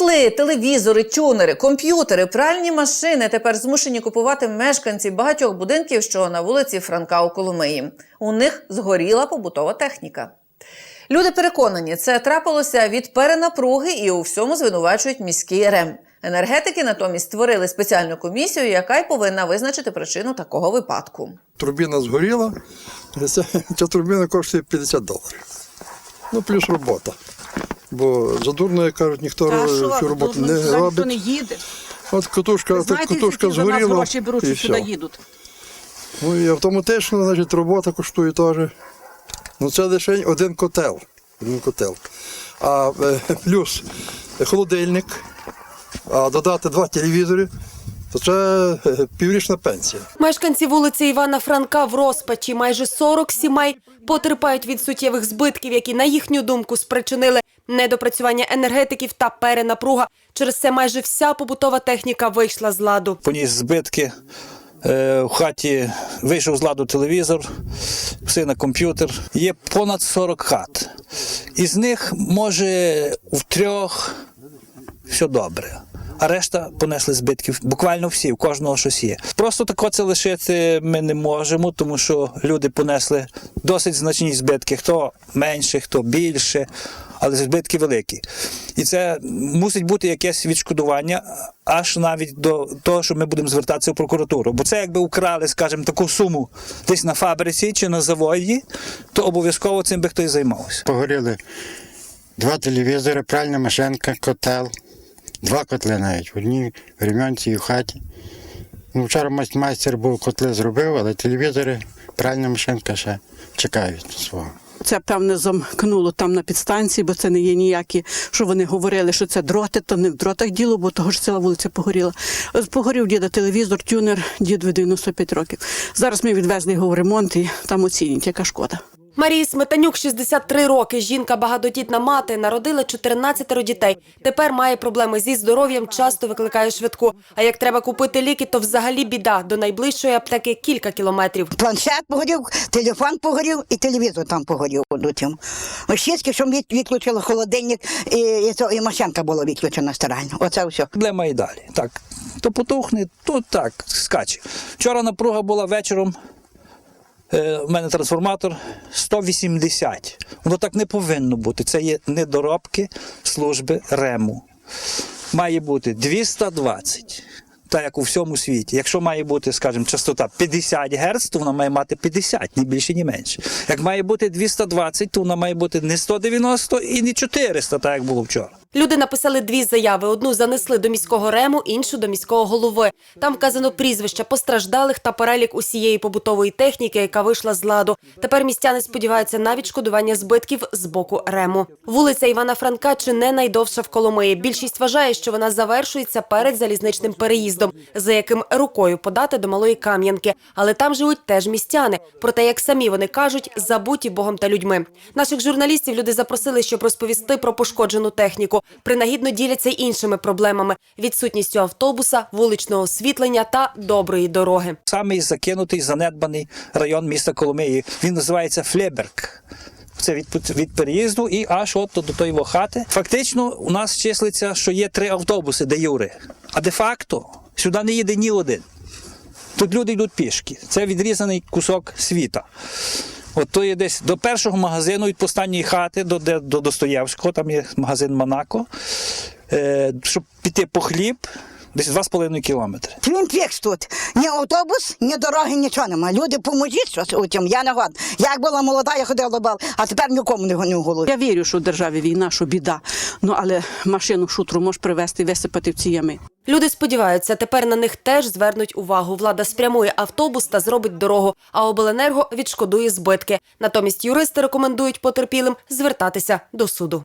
Котли, телевізори, тюнери, комп'ютери, пральні машини тепер змушені купувати мешканці багатьох будинків, що на вулиці Франка у Коломиї. У них згоріла побутова техніка. Люди переконані, це трапилося від перенапруги і у всьому звинувачують міський РЕМ. Енергетики натомість створили спеціальну комісію, яка й повинна визначити причину такого випадку. Турбіна згоріла, ця, турбіна коштує 50 доларів. Ну, плюс робота. Бо задурно, як кажуть, ніхто Та що, цю роботу не робить. ніхто робить. не їде. От катушка, так знаєте, катушка які за нас згоріла. гроші беруть, і що сюди їдуть. Ну і автоматично, значить, робота коштує теж. Ну це лише один котел. Один котел. А е, плюс холодильник, а додати два телевізори, то це е, піврічна пенсія. Мешканці вулиці Івана Франка в розпачі майже 40 сімей потерпають від суттєвих збитків, які, на їхню думку, спричинили недопрацювання енергетиків та перенапруга. Через це майже вся побутова техніка вийшла з ладу. поніс збитки. Е, В хаті вийшов з ладу телевізор, сина комп'ютер. Є понад 40 хат. Із них, може, в трьох все добре. А решта понесли збитків. Буквально всі, в кожного щось є. Просто тако це лишити ми не можемо, тому що люди понесли досить значні збитки. Хто менше, хто більше, але збитки великі. І це мусить бути якесь відшкодування, аж навіть до того, що ми будемо звертатися в прокуратуру. Бо це якби украли, скажімо, таку суму десь на фабриці чи на заводі, то обов'язково цим би хтось займався. Погоріли два телевізори, пральна машинка, котел, два котли навіть в одній в ремонті і в хаті. Ну, вчора майст- майстер був котли зробив, але телевізори, пральна машинка ще чекають свого. Це певне замкнуло там на підстанції, бо це не є ніякі, що вони говорили, що це дроти, то не в дротах діло, бо того ж ціла вулиця погоріла. Погорів діда телевізор, тюнер, дід 95 років. Зараз ми відвезли його в ремонт і там оцінять, яка шкода. Марії Сметанюк 63 роки. Жінка багатодітна мати, народила 14 дітей. Тепер має проблеми зі здоров'ям, часто викликає швидку. А як треба купити ліки, то взагалі біда. До найближчої аптеки кілька кілометрів. Планшет погорів, телефон погорів і телевізор там погорів. цьому. Що від- відключили холодильник, і, і, це- і машинка була відключена стиральна. Оце все. Проблема і далі. Так, то потухне, то так, скаче. Вчора напруга була вечором. Е, у мене трансформатор 180. Воно так не повинно бути. Це є недоробки служби РЕМу. Має бути 220. Так як у всьому світі. Якщо має бути, скажімо, частота 50 Гц, то вона має мати 50, ні більше, ні менше. Як має бути 220, то вона має бути не 190 і не 400, так як було вчора. Люди написали дві заяви: одну занесли до міського рему, іншу до міського голови. Там вказано прізвища постраждалих та перелік усієї побутової техніки, яка вийшла з ладу. Тепер містяни сподіваються на відшкодування збитків з боку рему. Вулиця Івана Франка чи не найдовша в Коломиї. Більшість вважає, що вона завершується перед залізничним переїздом, за яким рукою подати до малої кам'янки. Але там живуть теж містяни. Проте, як самі вони кажуть, забуті Богом та людьми. Наших журналістів люди запросили, щоб розповісти про пошкоджену техніку. Принагідно діляться іншими проблемами: відсутністю автобуса, вуличного освітлення та доброї дороги. самий закинутий, занедбаний район міста Коломиї. Він називається Флеберг. Це від, від переїзду і аж от до тої хати. Фактично, у нас числиться, що є три автобуси де Юри. А де-факто сюди не їде ні один. Тут люди йдуть пішки. Це відрізаний кусок світа. От то є десь до першого магазину від останньої хати до, де, до Достоєвського, там є магазин Монако. Е, щоб піти по хліб, десь 2,5 кілометри. Твінпікс тут. Ні автобус, ні дороги, нічого нема. Люди, поможіть щось у цьому. Я не годна. Як була молода, я ходила бал, а тепер нікому не гоню в голову. Я вірю, що в державі війна, що біда. Ну але машину шутру можеш привезти висипати в ці ями. Люди сподіваються, тепер на них теж звернуть увагу. Влада спрямує автобус та зробить дорогу, а обленерго відшкодує збитки. Натомість юристи рекомендують потерпілим звертатися до суду.